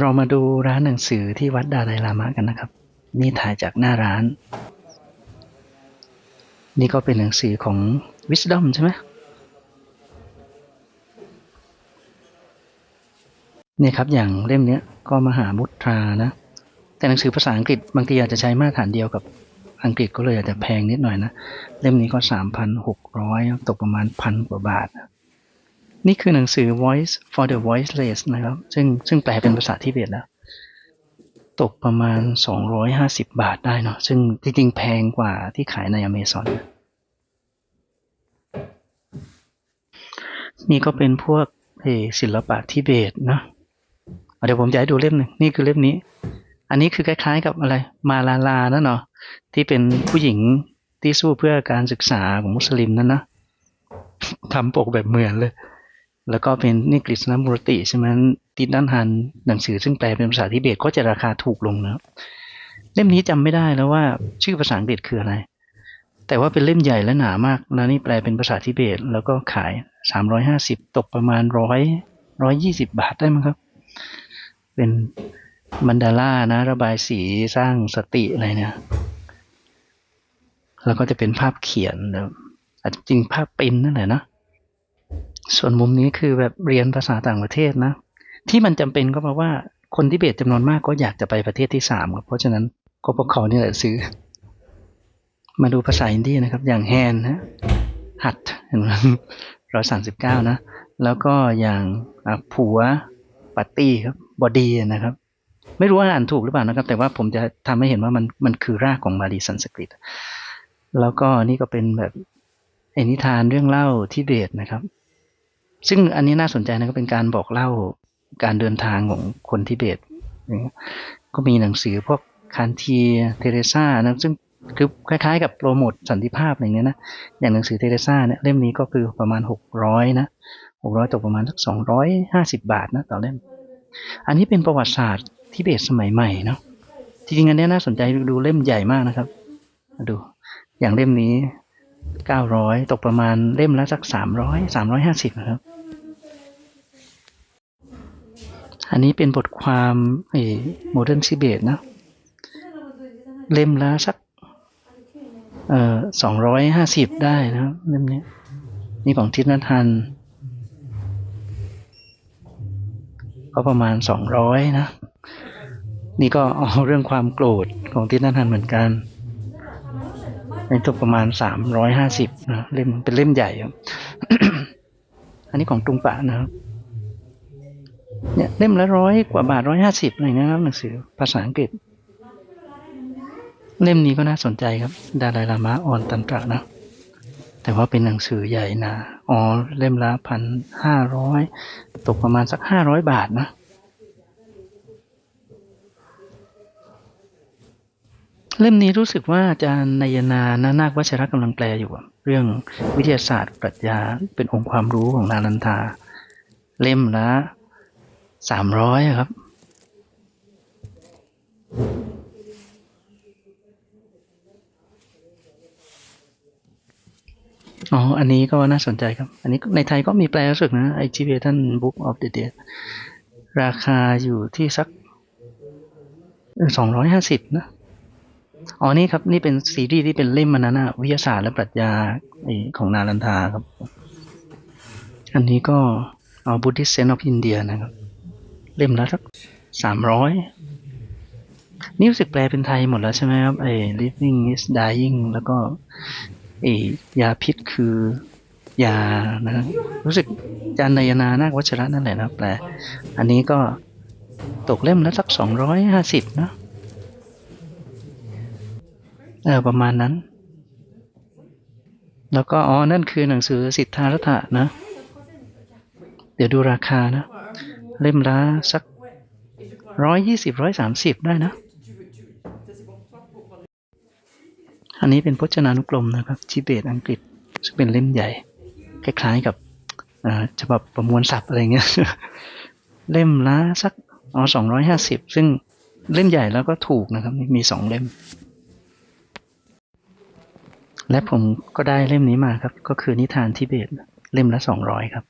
เรามาดูร้านหนังสือที่วัดดาไลลามะกันนะครับ นี่ถ่ายจากหน้าร้าน นี่ก็เป็นหนังสือของ Wisdom ใช่ไหมเนี่ยครับอย่างเล่มเนี้ยก็มหามุตรานะ แต่หนังสือภาษาอังกฤษบางทีอาจจะใช้มาตรฐานเดียวกับอังกฤษก็เลยอาจจะแพงนิดหน่อยนะ เล่มนี้ก็ 3,600 ตกประมาณพันกว่าบาท นี่คือหนังสือ Voice for the Voiceless นะครับ ซึ่งซึ่งแปลเป็นภาษาทิเบตแล้ว ตกประมาณ 250 บาทได้เนาะ ซึ่งจริงๆแพงกว่าที่ขายในอเมซอนนี่ก็เป็นพวกศิลปะทิเบตเนาะเเดี๋ยวผมจะให้ดูเล่มหนึ่ง นี่คือเล่มนี้ อันนี้คือคล้ายๆกับอะไร มาลาลานะเนาะ ที่เป็นผู้หญิงที่สู้เพื่อการศึกษาของมุสลิมนั่นนะทำปกแบบเหมือนเลย แล้วก็เป็นนี่กฤษณมูรติใช่ไหมติดด้านหันหนังสือซึ่งแปลเป็นภาษาทิเบตก็จะราคาถูกลงนะเล่มนี้จำไม่ได้แล้วว่าชื่อภาษาอังกฤษคืออะไร แต่ว่าเป็นเล่มใหญ่และหนามาก แล้วนี่แปลเป็นภาษาทิเบต แล้วก็ขายสามร้อยห้าสิบตกประมาณร้อยร้อยยี่สิบาทได้มั้งครับ เป็นมันดาล่านะ ระบายสีสร้างสติอะไรเนี่ยแล้วก็จะเป็นภาพเขียนแบบอาจจะจริงภาพปริ้นนั่นแหละนะ ส่วนมุมนี้คือแบบเรียนภาษาต่างประเทศนะ ที่มันจำเป็นก็เพราะว่าคนทิเบตจำนวนมากก็อยากจะไปประเทศที่สามครับเพราะฉะนั้นกปขนี่แหละซื้อ มาดูภาษาอินเดียนะครับ อย่างแฮนนะหัดเห็นไหมร้อยสามสิบเก้านะ แล้วก็อย่างอะผัวปาร์ตี้ครับบอดีนะครับ ไม่รู้ว่าอ่านถูกหรือเปล่านะครับ แต่ว่าผมจะทำให้เห็นว่ามันมันคือรากของบาลีสันสกฤต แล้วก็นี่ก็เป็นแบบอนิทานเรื่องเล่าทิเบตนะครับ ซึ่งอันนี้น่าสนใจนะก็เป็นการบอกเล่าการเดินทางของคนทิเบตอย่างเงี้ยก็มีหนังสือพวกคานเทียเทเรซานะซึ่งคือคล้ายๆ กับโปรโมทสันติภาพอะไรเงี้ยนะ อย่างหนังสือเทเรซาเนี่ยเล่มนี้ก็คือประมาณ 600 นะ600ตกประมาณสัก250 บาทนะต่อเล่ม อันนี้เป็นประวัติศาสตร์ทิเบตสมัยใหม่เนาะ จริงๆอันเนี้ยน่าสนใจดูเล่มใหญ่มากนะครับ ดู อย่างเล่มนี้ 900 ตกประมาณเล่มละสัก 300 350 นะครับ อันนี้เป็นบทความโมเดิร์นซิเบตนะ เล่มละสักเอ่อสองร้อยห้าสิบได้นะเล่มนี้นี่ของทิศนัทันก็ประมาณสองร้อยนะ นี่ก็เอาเรื่องความโกรธของทิศนัทันเหมือนกันนี่ตกประมาณสามร้อยห้าสิบนะเล่มเป็นเล่มใหญ่ครับ อันนี้ของตุงปะนะครับ เนี่ยเล่มละร้อยกว่าบาทร้อยห้าสิบอะไรนะครับหนังสือภาษาอังกฤษ เล่มนี้ก็น่าสนใจครับ ดาลายลามะออนตันตระนะ แต่ว่าเป็นหนังสือใหญ่นะอ๋อเล่มละพันห้าร้อยตกประมาณสักห้าร้อยบาทนะเล่มนี้รู้สึกว่าอาจารย์นายนานานาควัชระกำลังแปลอยู่ เรื่องวิทยาศาสตร์ปรัชญาเป็นองค์ความรู้ของนาลันทา เล่มละ สามร้อยครับ อ๋อ อันนี้ก็น่าสนใจครับ อันนี้ในไทยก็มีแปลรู้สึกนะ i g b t a n Book of the Dead ราคาอยู่ที่สักสองร้อยห้าสิบนะ อ๋อ นี่ครับ นี่เป็นซีรีส์ที่เป็นเล่มมันนั้นะวิทยาศาสตร์และปรัชญาของนาลันทาครับ อันนี้ก็เอา Buddhist Sense of India นะครับ เล่มละสักสามร้อยนี่รู้สึกแปลเป็นไทยหมดแล้วใช่ไหมครับไอ้ living is dying แล้วก็ไอ้ยาพิษคือยานะรู้สึกจานนายนานาควัชระนั่นแหละนะแปล อันนี้ก็ตกเล่มละสักสองร้อยห้าสิบนะเออประมาณนั้น แล้วก็อ๋อนั่นคือหนังสือสิทธารัตถะนะ เดี๋ยวดูราคานะ เล่มละสักร้อยยี่สิบร้อยสามสิบได้นะ อันนี้เป็นพจนานุกรมนะครับทิเบตอังกฤษซึ่งเป็นเล่มใหญ่ คล้ายๆกับฉบับประมวลศัพท์อะไรเงี้ย เล่มละสักอ๋อสองร้อยห้าสิบซึ่งเล่มใหญ่แล้วก็ถูกนะครับ มีสองเล่ม และผมก็ได้เล่มนี้มาครับ ก็คือนิทานทิเบต เล่มละสองร้อยครับ